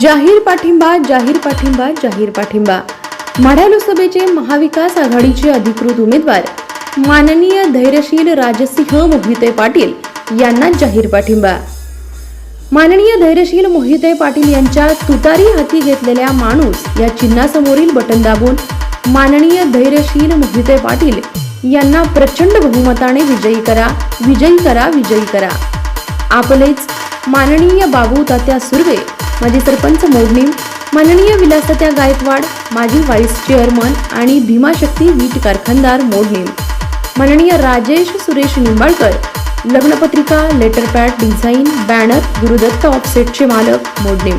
जाहीर पाठिंबा जाहीर पाठिंबा जाहीर पाठिंबा. माढा लोकसभेचे महाविकास आघाडीचे अधिकृत उमेदवार माननीय धैर्यशील राजसिंह मोहिते पाटील यांना जाहीर पाठिंबा. माननीय धैर्यशील मोहिते पाटील यांच्या तुतारी हाती घेतलेल्या माणूस या चिन्हासमोरील बटन दाबून माननीय धैर्यशील मोहिते पाटील यांना प्रचंड बहुमताने विजयी करा विजयी करा विजयी करा. आपलेच माननीय बाबू तात्या सुर्वे माजी सरपंच मोडणीम माननीय विलासत्या गायकवाड माजी व्हाईस चेअरमन आणि भीमाशक्ती वीट कारखानदार मोडणीम माननीय राजेश सुरेश निंबाळकर लग्नपत्रिका लेटरपॅड डिझाईन बॅनर गुरुदत्त ऑफसेटचे मालक मोडणीम